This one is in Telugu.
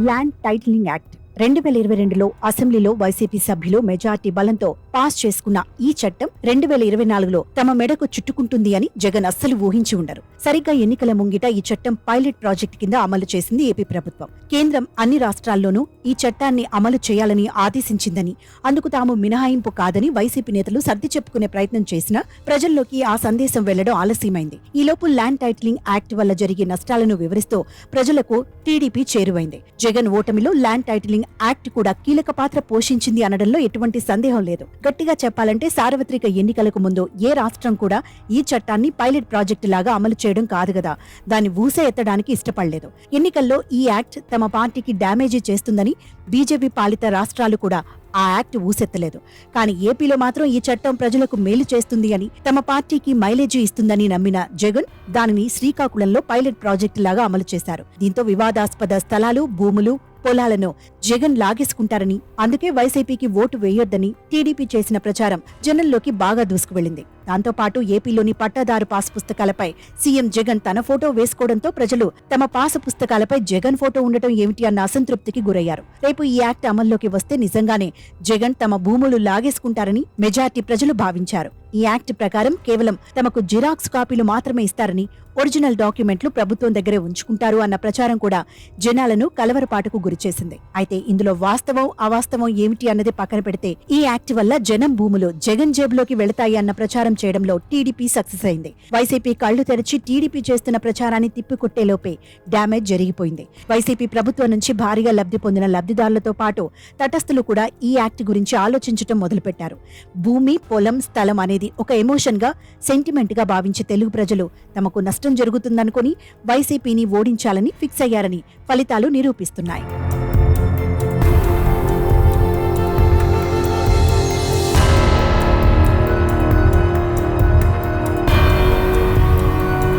ల్యాండ్ టైటిలింగ్ యాక్ట్ రెండు వేల ఇరవై రెండులో అసెంబ్లీలో వైసీపీ సభ్యులు మెజార్టీ బలంతో పాస్ చేసుకున్న ఈ చట్టం రెండు వేల ఇరవై నాలుగులో తమ మెడకు చుట్టుకుంటుంది అని జగన్ అస్సలు ఊహించి ఉండరు. సరిగ్గా ఎన్నికల ముంగిట ఈ చట్టం పైలట్ ప్రాజెక్ట్ కింద అమలు చేసింది ఏపీ ప్రభుత్వం. కేంద్రం అన్ని రాష్ట్రాల్లోనూ ఈ చట్టాన్ని అమలు చేయాలని ఆదేశించిందని అందుకు తాము మినహాయింపు కాదని వైసీపీ నేతలు సర్ది చెప్పుకునే ప్రయత్నం చేసినా ప్రజల్లోకి ఆ సందేశం వెళ్ళడం ఆలస్యమైంది. ఈలోపు ల్యాండ్ టైటిలింగ్ యాక్ట్ వల్ల జరిగే నష్టాలను వివరిస్తూ ప్రజలకు టీడీపీ చేరువైంది. జగన్ ఓటమిలో ల్యాండ్ టైటిలింగ్ యాక్ట్ కూడా కీలక పాత్ర పోషించింది అనడంలో ఎటువంటి సందేహం లేదు. గట్టిగా చెప్పాలంటే సార్వత్రిక ఎన్నికలకు ముందు ఏ రాష్ట్రం కూడా ఈ చట్టాన్ని పైలట్ ప్రాజెక్టు లాగా అమలు చేయడం కాదు కదా. దాన్ని ఊసే ఎత్తడానికి ఇష్టపడలేదు. ఎన్నికల్లో ఈ యాక్ట్ తమ పార్టీకి డ్యామేజీ చేస్తుందని బీజేపీ పాలిత రాష్ట్రాలు కూడా ఆ యాక్ట్ ఊసెత్తలేదు. కానీ ఏపీలో మాత్రం ఈ చట్టం ప్రజలకు మేలు చేస్తుంది అని తమ పార్టీకి మైలేజీ ఇస్తుందని నమ్మిన జగన్ దానిని శ్రీకాకుళంలో పైలట్ ప్రాజెక్టు లాగా అమలు చేశారు. దీంతో వివాదాస్పద స్థలాలు భూములు పొలాలను జగన్ లాగేసుకుంటారని అందుకే వైసీపీకి ఓటు వేయొద్దని టీడీపీ చేసిన ప్రచారం జనంలోకి బాగా దూసుకువెళ్ళింది దాంతో పాటు ఏపీలోని పట్టాదారు పాస్ పుస్తకాలపై సీఎం జగన్ తన ఫోటో వేసుకోవడంతో ప్రజలు తమ పాసు పుస్తకాలపై జగన్ ఫోటో ఉండటం ఏమిటి అన్న అసంతృప్తికి గురయ్యారు. రేపు ఈ యాక్ట్ అమల్లోకి వస్తే నిజంగానే జగన్ తమ భూములు లాగేసుకుంటారని మెజార్టీ ప్రజలు భావించారు. ఈ యాక్ట్ ప్రకారం కేవలం తమకు జిరాక్స్ కాపీలు మాత్రమే ఇస్తారని ఒరిజినల్ డాక్యుమెంట్లు ప్రభుత్వం దగ్గరే ఉంచుకుంటారు అన్న ప్రచారం కూడా జనాలను కలవరపాటుకు గురిచేసింది అయితే ఇందులో వాస్తవం అవాస్తవం ఏమిటి అన్నది పక్కన పెడితే ఈ యాక్ట్ వల్ల జనం భూములు జగన్ జేబులోకి వెళతాయి అన్న ప్రచారం చేయడంలో టీడీపీ సక్సెస్ అయింది. వైసీపీ కళ్ళు తెరిచి టీడీపీ చేస్తున్న ప్రచారాన్ని తిప్పికొట్టేలోపే డ్యామేజ్ జరిగిపోయింది. వైసీపీ ప్రభుత్వం నుంచి భారీగా లబ్ధి పొందిన లబ్ధిదారులతో పాటు తటస్థులు కూడా ఈ యాక్ట్ గురించి ఆలోచించటం మొదలుపెట్టారు. భూమి పొలం స్థలం అనేది ఒక ఎమోషన్గా సెంటిమెంట్గా భావించే తెలుగు ప్రజలు తమకు నష్టం జరుగుతుందనుకుని వైసీపీని ఓడించాలని ఫిక్స్ అయ్యారని ఫలితాలు నిరూపిస్తున్నాయి.